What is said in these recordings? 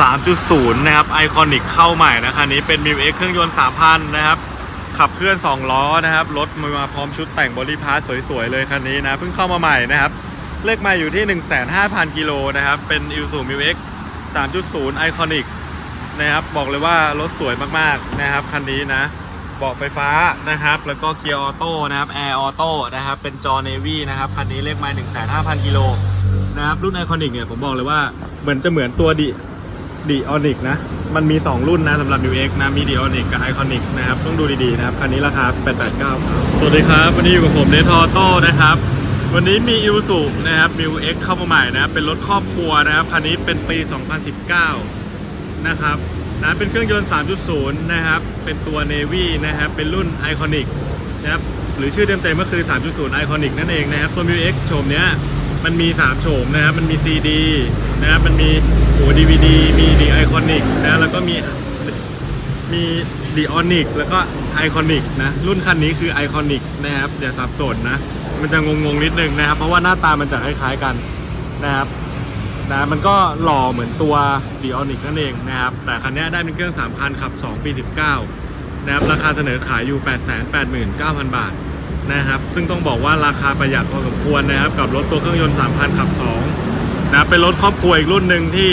3.0 นะครับไอคอนิกเข้าใหม่นะคันนี้เป็น m ิวเเครื่องยนต์ 3,000 นะครับ ขับเคลื่อน 2 ล้อนะครับ รถมาพร้อมชุดแต่งบอดี้พาร์ทสวยๆ เลยคันนี้นะเพิ่งเข้ามาใหม่นะครับ เลขไมาอยู่ที่ 15,000 กิโลนะครับ เป็น i s u m i w x 3.0 ไอคอนิกนะครับ บอกเลยว่ารถสวยมากๆนะครับคันนี้นะเบาะไฟฟ้านะครับ แล้วก็เกียร์ออโต้นะครับแอร์ออโต้นะครับเป็นจอเนวี่นะครับคันนี้เลขไมา 15,000 กิโลนะครับรุ่นไอคอนิกเนี่ยผมบอกเลยว่าเหมือนจะเหมือนตัวดิ ดิออนิกนะ มันมี 2 รุ่นนะสำหรับ New X นะ มีดิออนิกกับไอคอนิกนะครับ ต้องดูดีๆนะครับ คันนี้ราคา 889สวัสดีครับ วันนี้อยู่กับผมเนทอโต้นะครับ วันนี้มีอิวสุนะครับ New X เข้ามาใหม่นะเป็นรถครอบครัวนะครับ คันนี้เป็นปี 2019 นะครับนะเป็นเครื่องยนต์ 3.0 นะครับ เป็นตัว Navy นะครับ เป็นรุ่น Iconic นะครับ หรือชื่อเต็มๆก็คือ 3.0 Iconic นั่นเองนะครับ ตัว m ิ X โฉมเนี้ย มันมี3โฉมนะครับ มันมี CD นะครับ มันมีโอ้ DVD มี The Iconic นะแล้วก็มีมี The Onic แล้วก็ Iconic นะ รุ่นคันนี้คือ Iconic นะครับอย่าสับสนนะ มันจะงงๆนิดนึงนะครับ เพราะว่าหน้าตามันจะคล้ายๆกันนะครับนะมันก็หล่อเหมือนตัว d ีออนิกนั่นเองนะครับ แต่คันนี้ได้เป็นเครื่อง3,000ขับ 2 ปี 19นะครับ ราคาเสนอขายอยู่ 889,000 บาท นะครับ ซึ่งต้องบอกว่าราคาประหยัดพอสมควรนะครับ กับรถตัวเครื่องยนต์ 3,000 ขับ 2 นะเป็นรถครอบครัวอีกรุ่นหนึ่งที่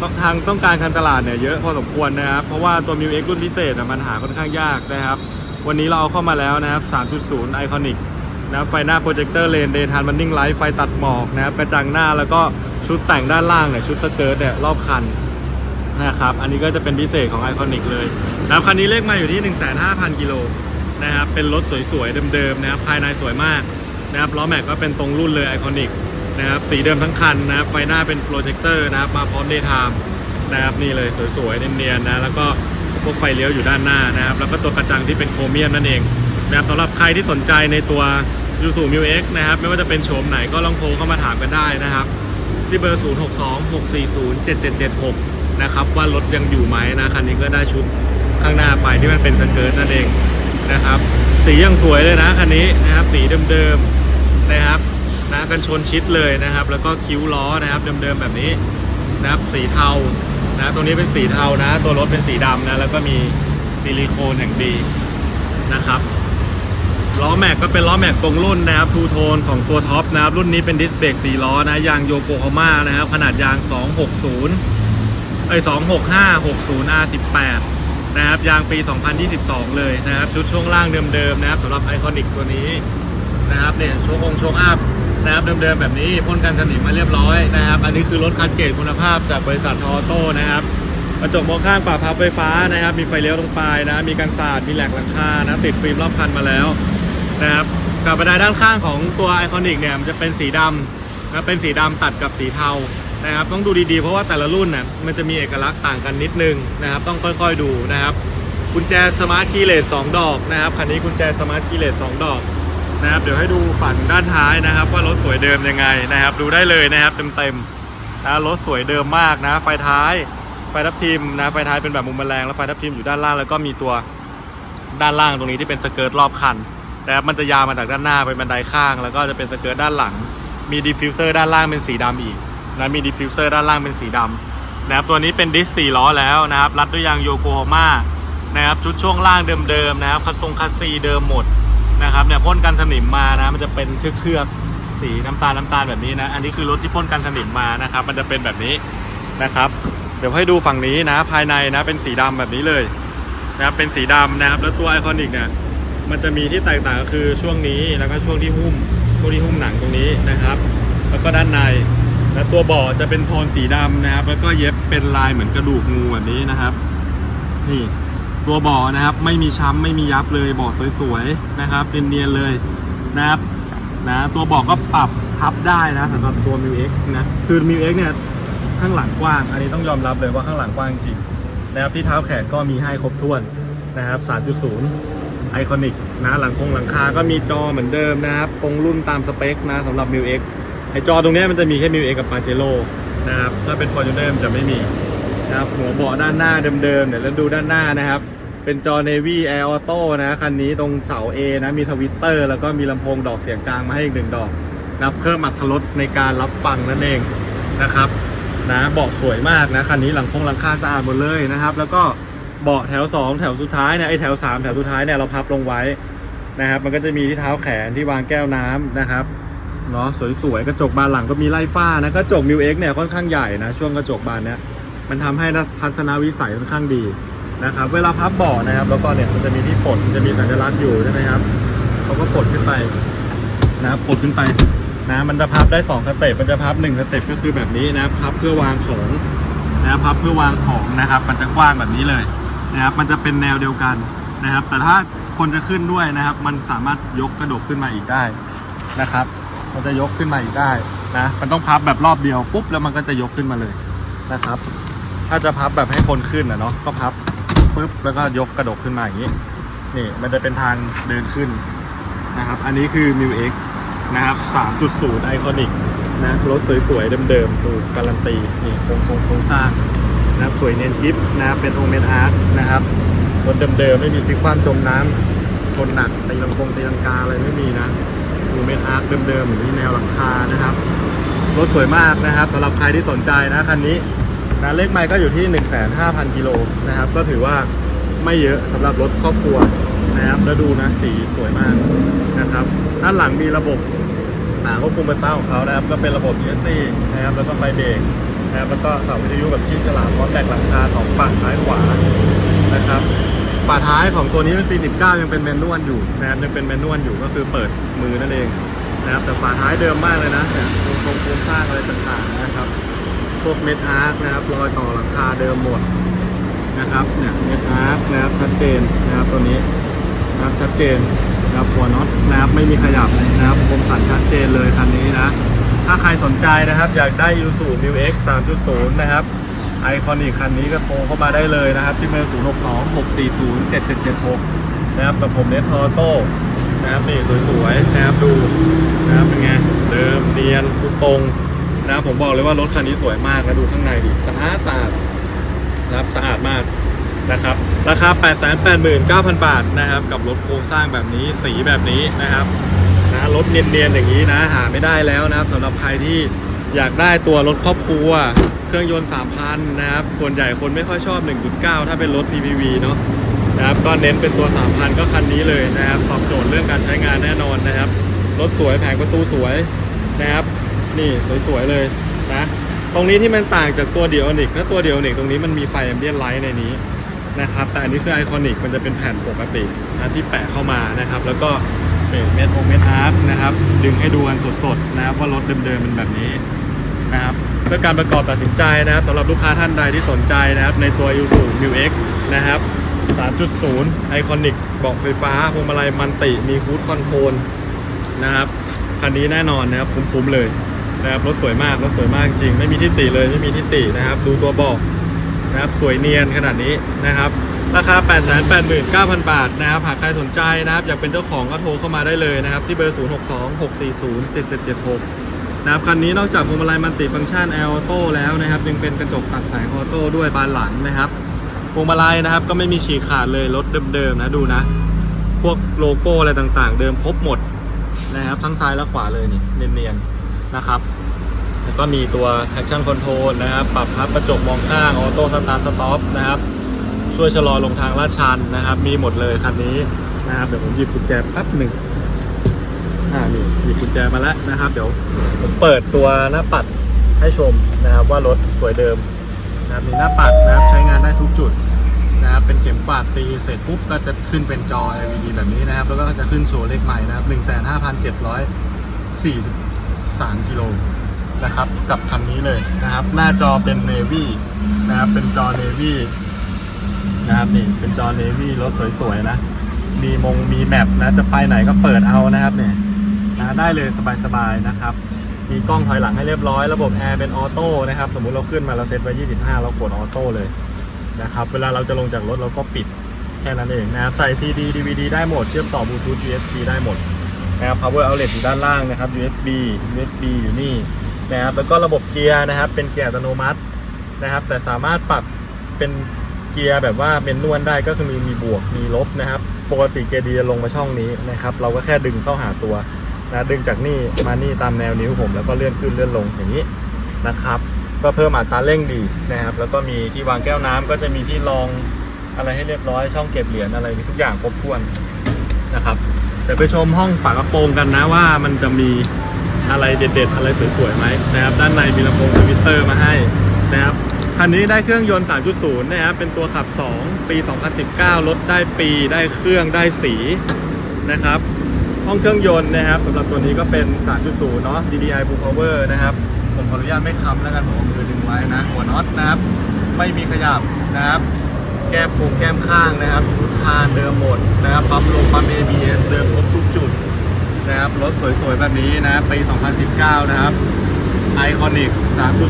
ต้องทางต้องการการตลาดเนี่ยเยอะพอสมควรนะครับ เพราะว่าตัว m ิ w X รุ่นพิเศษอะมันหาค่อนข้างยากนะครับ วันนี้เราเอาเข้ามาแล้วนะครับ 3.0 Iconic นะครับไฟหน้าโปรเจคเตอร์เลนเดย์ทานมันนิ่งไลท์ไฟตัดหมอกนะครับกระจังหน้าแล้วก็ชุดแต่งด้านล่างเนี่ยชุดสเกิร์ตเนี่ยรอบคันนะครับ อันนี้ก็จะเป็นพิเศษของไอคอนิกเลยนะครับคันนี้เลขมาอยู่ที่ 15,000 กิโล นะครับเป็นรถสวยๆเดิมๆนะครับภายในสวยมากนะครับล้อแม็กก็เป็นตรงรุ่นเลยไอคอนิกนะครับสีเดิมทั้งคันนะครับไฟหน้าเป็นโปรเจคเตอร์นะครับมาพร้อมเดย์ไทม์นะครับนี่เลยสวยๆเนียนๆนะแล้วก็พวกไฟเลี้ยวอยู่ด้านหน้านะครับ แล้วก็ตัวกระจังที่เป็นโครเมียมนั่นเองนะครับสำหรับใครที่สนใจในตัวยูสูมิวเอ็กนะครับไม่ว่าจะเป็นโฉมไหนก็ลองโทรเข้ามาถามกันได้นะครับ ที่เบอร์ 0 6 2 6 4 0 7 7 7 6 นะครับว่ารถยังอยู่ไหมนะคันนี้ก็ได้ชุดข้างหน้าไปที่มันเป็นสเกิร์ตนั่นเอง นะครับ สียังสวยเลยนะคันนี้นะครับสีเดิมๆนะครับนะกันชนชิดเลยนะครับ แล้วก็คิ้วล้อนะครับเดิมๆแบบนี้นะครับสีเทานะตัวนี้เป็นสีเทานะ ตัวรถเป็นสีดำนะแล้วก็มีซิลิโคนอย่างดีนะครับล้อแม็กก็เป็นล้อแม็กตรงรุ่นนะครับทูโทนของตัวท็อปนะครับรุ่นนี้เป็นดิสเบรก4ล้อนะยางโยโกฮาม่านะครับขนาดยาง 260เอ้265 60 R18 นะครับยางปี 2022 เลยนะครับชุดช่วงล่างเดิมๆนะครับสำหรับไอคอนิกตัวนี้นะครับเนี่ยโชว์องโชว์อัพนะครับเดิมๆแบบนี้พ่นกันสนิมมาเรียบร้อยนะครับ อันนี้คือรถคันเกรดคุณภาพจากบริษัททอโต้นะครับกระจกมองข้างปรับพับไฟฟ้านะครับ มีไฟเลี้ยวตรงปลายนะมีกันศาสตร์มีแหลกหลังคานะติดฟิล์มรอบคันมาแล้วนะครับกับบันไดด้านข้างของตัวไอคอนิกเนี่ยมันจะเป็นสีดำนะเป็นสีดำตัดกับสีเทา นะครับต้องดูดีๆ เพราะว่าแต่ละรุ่นน่ะมันจะมีเอกลักษณ์ต่างกันนิดนึงนะครับ ต้องค่อยๆดูนะครับกุญแจสมาร์ทคีย์เลส2ดอกนะครับคันนี้กุญแจสมาร์ทคีย์เลส2ดอกนะครับ เดี๋ยวให้ดูฝั่งด้านท้ายนะครับ ว่ารถสวยเดิมยังไงนะครับ ดูได้เลยนะครับเต็มๆนะรถสวยเดิมมากนะ ไฟท้ายไฟทับทิมนะไฟท้ายเป็นแบบมุมแมลงแล้วไฟทับทิมอยู่ด้านล่างแล้วก็มีตัวด้านล่างตรงนี้ที่เป็นสเกิร์ตรอบคันนะครับมันจะยาวมาจากด้านหน้าเป็นบันไดข้าง แล้วก็จะเป็นสเกิร์ตด้านหลัง มีดิฟฟิวเซอร์ด้านล่างเป็นสีดำอีก นะมีดิฟฟิวเซอร์ด้านล่างเป็นสีดำนะครับตัวนี้เป็นดิสสี่ล้อแล้วนะครับรัดด้วยยางโยโกฮาม่านะครับชุดช่วงล่างเดิมๆนะครับคัสซงคัสซีเดิมหมดนะครับเนี่ยพ่นกันสนิมมานะมันจะเป็นเคลือบสีน้ำตาลน้ำตาลแบบนี้นะอันนี้คือรถที่พ่นกันสนิมมานะครับ มันจะเป็นแบบนี้นะครับ เดี๋ยวให้ดูฝั่งนี้นะภายในนะเป็นสีดำแบบนี้เลยนะครับเป็นสีดำนะครับ แล้วตัวไอคอนิกเนี่ยมันจะมีที่แตกต่างก็คือช่วงนี้แล้วก็ช่วงที่หุ้มช่วงที่หุ้มหนังตรงนี้นะครับ แล้วก็ด้านใน แล้วตัวเบาะจะเป็นโทนสีดำนะครับ แล้วก็เย็บเป็นลายเหมือนกระดูกงูแบบนี้นะครับ นี่ตัวเบาะนะครับ ไม่มีช้ำไม่มียับเลยเบาะสวยๆนะครับเป็นเนียนเลยนะครับนะตัวเบาะก็ปรับพับได้นะสำหรับตัว m ิว X นะคือ m ิว X เนี่ยข้างหลังกว้าง อันนี้ต้องยอมรับเลยว่าข้างหลังกว้างจริงนะครับที่เท้าแขนก็มีให้ครบถ้วนนะครับ 3.0 ไอคอนิกนะหลังคงหลังคาก็มีจอเหมือนเดิมนะครับ ตรงรุ่นตามสเปคนะสำหรับ m ิว X ไอจอตรงนี้มันจะมีแค่ m ิว X กับ Pajero นะครับถ้าเป็น Fortuner มันจะไม่มีนะครับหัวเบาะด้านหน้าเดิมๆเดี๋ยวเราดูด้านหน้านะครับ เป็นจอ Navy Air Auto นะคันนี้ตรงเสา A นะมีทวิตเตอร์แล้วก็มีลำโพงดอกเสียงกลางมาให้อีกหนึ่งดอกนะครับเพิ่มอัตรถรสในการรับฟังนั่นเองนะครับนะเบาะสวยมากนะคันนี้หลังคงหลังคาสะอาดหมดเลยนะครับ แล้วก็เบาะแถว 2 แถวสุดท้ายเนี่ยไอแถว 3 แถวสุดท้ายเนี่ยเราพับลงไว้นะครับ มันก็จะมีที่เท้าแขนที่วางแก้วน้ำนะครับ เนาะสวยๆกระจกบานหลังก็มีไล่ฝ้านะกระจกมิวเอ็กเนี่ยค่อนข้างใหญ่นะช่วงกระจกบานเนี้ยมันทำให้ทัศนวิสัยค่อนข้างดีนะครับเวลาพับเบาะนะครับ แล้วก็เนี่ยมันจะมีที่ปลดจะมีสัญลักษณ์อยู่ใช่ไหมครับเขาก็ปลดขึ้นไปนะครับปลดขึ้นไปนะมันจะพับได้2สเต็ปมันจะพับ1สเต็ปก็คือแบบนี้นะพับเพื่อวางของนะครับพับเพื่อวางของนะครับ มันจะกว้างแบบนี้เลยนะครับมันจะเป็นแนวเดียวกันนะครับ แต่ถ้าคนจะขึ้นด้วยนะครับ มันสามารถยกกระดกขึ้นมาอีกได้นะครับ มันจะยกขึ้นมาอีกได้นะมันต้องพับแบบรอบเดียวปุ๊บแล้วมันก็จะยกขึ้นมาเลยนะครับ ถ้าจะพับแบบให้คนขึ้นนะเนาะก็พับปุ๊บแล้วก็ยกกระดกขึ้นมาอย่างนี้นี่มันจะเป็นทางเดินขึ้นนะครับ อันนี้คือ m ิ X นะครับ 3.0 ไอคอนิกนะรถสวยๆ เดิมๆดูการันตีนี่โครงโครงโครงสร้างนะสวยเนียนกิฟนะเป็นองค์เมนอาร์ตนะครับรถเดิมๆ ไม่มีพลิกคว่ำจมน้ำชนหนักตีลังคงตีลังกาอะไรไม่มีนะ ดูเมนอาร์เดิมๆอยู่ที่แนวหลังคานะครับ รถสวยมากนะครับสำหรับใครที่สนใจนะคันนี้นะเลขไมล์ก็อยู่ที่ 15,000กิโลนะครับ ก็ถือว่าไม่เยอะสำหรับรถครอบครัวนะครับแล้วดูนะสีสวยมากนะครับด้านหลังมีระบบอ่าควบคุมไฟฟ้าของเขานะครับ ก็เป็นระบบ ESC นะครับแล้วก็ไฟเบรกนะครับแล้วก็เสาวิทยุแบบชี้ฉลามพร้อมแบกหลังคาของฝั่งซ้ายขวา ฝาท้ายของตัวนี้เป็นปี 19 ยังเป็นแมนนวลอยู่นะครับยังเป็นแมนนวลอยู่ก็คือเปิดมือนั่นเองนะครับแต่ฝาท้ายเดิมมากเลยนะเนี่ยโครงโครงสร้างอะไรต่างๆนะครับ พวกเม็ดอาร์คนะครับรอยต่อหลังคาเดิมหมดนะครับเนี่ยเม็ดอาร์คนะครับชัดเจนนะครับตัวนี้นะครับชัดเจนนะครับหัวน็อตนะครับไม่มีขยับนะครับคมสันชัดเจนเลยคันนี้นะถ้าใครสนใจนะครับอยากได้ i s u m u x 3.0 นะครับ ไอคอนิกคันนี้ก็โทรเข้ามาได้เลยนะครับที่เบอร์ 062 640 7776 นะครับกับผมเนทออโต้นะครับนี่สวยๆนะครับดูนะครับเป็นไงเดิมเนียนทุกตรงนะครับผมบอกเลยว่ารถคันนี้สวยมากนะดูข้างในดิสะอาดสะอาดนะครับสะอาดมากนะครับราคา 889,000 บาทนะครับ กับรถโครงสร้างแบบนี้สีแบบนี้นะครับนะรถเนียนๆอย่างนี้นะ หาไม่ได้แล้วนะครับสำหรับใครที่ อยากได้ตัวรถครอบครัว เครื่องยนต์ 3,000 นะครับ ส่วนใหญ่คนไม่ค่อยชอบ 1.9 ถ้าเป็นรถ PPV เนาะนะครับ ก็เน้นเป็นตัว 3,000 ก็คันนี้เลยนะครับ ตอบโจทย์เรื่องการใช้งานแน่นอนนะครับ รถสวยแผงประตูสวยนะครับ นี่สวยๆเลยนะ ตรงนี้ที่มันต่างจากตัวเดียวนิกถ้าตัวเดียวนิกตรงนี้มันมีไฟแอมเบียนไลท์ในนี้นะครับ แต่อันนี้คือไอคอนิกมันจะเป็นแผ่นปกตินะที่แปะเข้ามานะครับ แล้วก็เป็นเม็ดโอเมทอาร์ตนะครับ ดึงให้ดูกันสดๆนะครับว่ารถเดิมๆเป็นแบบนี้ นะครับเพื่อการประกอบตัดสินใจนะครับสำหรับลูกค้าท่านใดที่สนใจนะครับ ในตัว u s u m u x นะครับ 3.0 ไอคอนิกเบาะไฟฟ้าพวงมาลัยมันติมีคูดคอนโทรลนะครับคันนี้แน่นอนนะครับคุ้มๆเลยนะครับรถสวยมากรถสวยมากจริง ไม่มีที่ติเลยไม่มีที่ตินะครับ ดูตัวบอกนะครับสวยเนียนขนาดนี้นะครับ ราคา 889,000 บาทนะครับ หากใครสนใจนะครับ อยากเป็นเจ้าของก็โทรเข้ามาได้เลยนะครับ ที่เบอร์ 0626407776 นะครับคันนี้นอกจากพวงมาลัยมันติฟังก์ชัน L Auto แล้วนะครับยังเป็นกระจกตัดแสงออโต้ด้วยบานหลังนะครับพวงมาลัยนะครับก็ไม่มีฉีกขาดเลยรถเดิมๆนะดูนะ พวกโลโก้อะไรต่างๆ เดิมครบหมดนะครับทั้งซ้ายและขวาเลยนี่เนียนๆนะครับแล้วก็มีตัว traction control นะครับปรับพับกระจกมองข้างออโต้สตาร์ทสต็อปนะครับช่วยชะลอลงทางลาดชันนะครับ มีหมดเลยคันนี้นะครับเดี๋ยวผมหยิบกุญแจแป๊บหนึ่ง อ่านี่หยิบกุญแจมาแล้วนะครับ เดี๋ยวผมเปิดตัวหน้าปัดให้ชมนะครับว่ารถสวยเดิมนะครับมีหน้าปัดนะครับใช้งานได้ทุกจุดนะครับเป็นเข็มกวาดตีเสร็จปุ๊บก็จะขึ้นเป็นจอ LED แบบนี้นะครับ แล้วก็จะขึ้นโชว์เลขใหม่นะครับ 15,743กิโลนะครับกับคันนี้เลยนะครับ หน้าจอเป็น Navy นะครับเป็นจอ Navy นะครับนี่เป็นจอ Navy รถสวยๆนะ มีมงมีแมปนะจะไปไหนก็เปิดเอานะครับเนี่ย นะได้เลยสบายๆนะครับมีกล้องถอยหลังให้เรียบร้อย ระบบแอร์เป็นออโต้นะครับสมมุติเราขึ้นมาเราเซตไว้ 25 เรากดออโต้เลยนะครับเวลาเราจะลงจากรถเราก็ปิดแค่นั้นเองนะครับใส่ CD DVD ได้หมด เชื่อมต่อบลูทูธ USB ได้หมดนะครับ power outlet อยู่ด้านล่างนะครับ USB USB อยู่นี่นะครับแล้วก็ระบบเกียร์นะครับ เป็นเกียร์อัตโนมัตินะครับ แต่สามารถปรับเป็นเกียร์แบบว่าเมนนวลได้ก็คือมีมีบวกมีลบนะครับ ปกติเกียร์ดีจะลงมาช่องนี้นะครับ เราก็แค่ดึงเข้าหาตัว นะดึงจากนี่มานี่ตามแนวนิ้วผมแล้วก็เลื่อนขึ้นเลื่อนลงอย่างนี้นะครับ ก็เพิ่มอัตราเร่งดีนะครับ แล้วก็มีที่วางแก้วน้ำก็จะมีที่รองอะไรให้เรียบร้อยช่องเก็บเหรียญอะไรมีทุกอย่างครบถ้วนนะครับเดี๋ยวไปชมห้องฝากระโปรงกันนะว่ามันจะมีอะไรเด็ดๆ อะไรสวยๆไหมนะครับ ด้านในมีลำโพงทวิตเตอร์มาให้นะครับคันนี้ได้เครื่องยนต์ 3.0 นะครับเป็นตัวขับ 2 ปี 2019 รถได้ปีได้เครื่องได้สีนะครับ ห้องเครื่องยนต์นะครับสำหรับตัวนี้ก็เป็น 3.0 เนาะ DDI Blue Power นะครับ ผมขออนุญาตไม่ค้ำแล้วกันผมมือดึงไว้นะ หัวน็อตนะครับ ไม่มีขยับนะครับ แก้มโครงแก้มข้างนะครับชุดคานเดิมหมดนะครับปั๊มลงปั๊ม ABS เดิมครบทุกจุดนะครับ รถสวยๆ แบบนี้นะปี 2019 นะครับ Iconic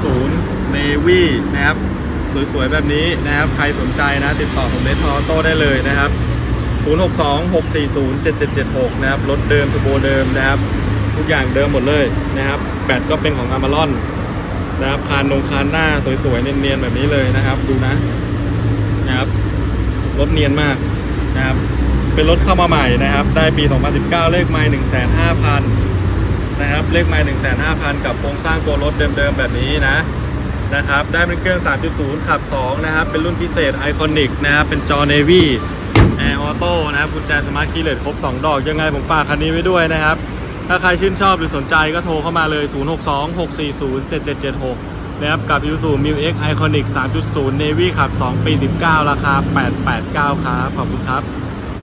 3.0 Navy นะครับ สวยๆ แบบนี้นะครับ ใครสนใจนะ ติดต่อผมเลทอโต้ได้เลยนะครับ 062-640-7776 นะครับ รถเดิมทโบเดิมนะครับ ทุกอย่างเดิมหมดเลยนะครับ แบตก็เป็นของ a m a r o n นนะครับ คานนงคานหน้าสวยๆ เนียนๆ แบบนี้เลยนะครับ ดูนะนะครับ รถเนียนมากนะครับ เป็นรถเข้ามาใหม่นะครับ ได้ปี 2019 เลขไมล์150,000นะครับ เลขไมล์150,000 กับโครงสร้างตัวรถเดิมๆ แบบนี้นะนะครับ ได้เป็นเครื่อง 3.0 ขับ 2 นะครับ เป็นรุ่นพิเศษไอคอนิกนะครับ เป็นจอ Navy แอร์ออโต้นะครับกุญแจสมาร์ทคีย์เลสครบ 2 ดอกยังไงผมฝากคันนี้ไว้ด้วยนะครับ ถ้าใครชื่นชอบหรือสนใจก็โทรเข้ามาเลย 062-640-7776 นะครับ กับ Isuzu m i x Iconic 3.0 Navy ขับ 2 ปี 19 ราคา 889 ครับ ขอบคุณครับ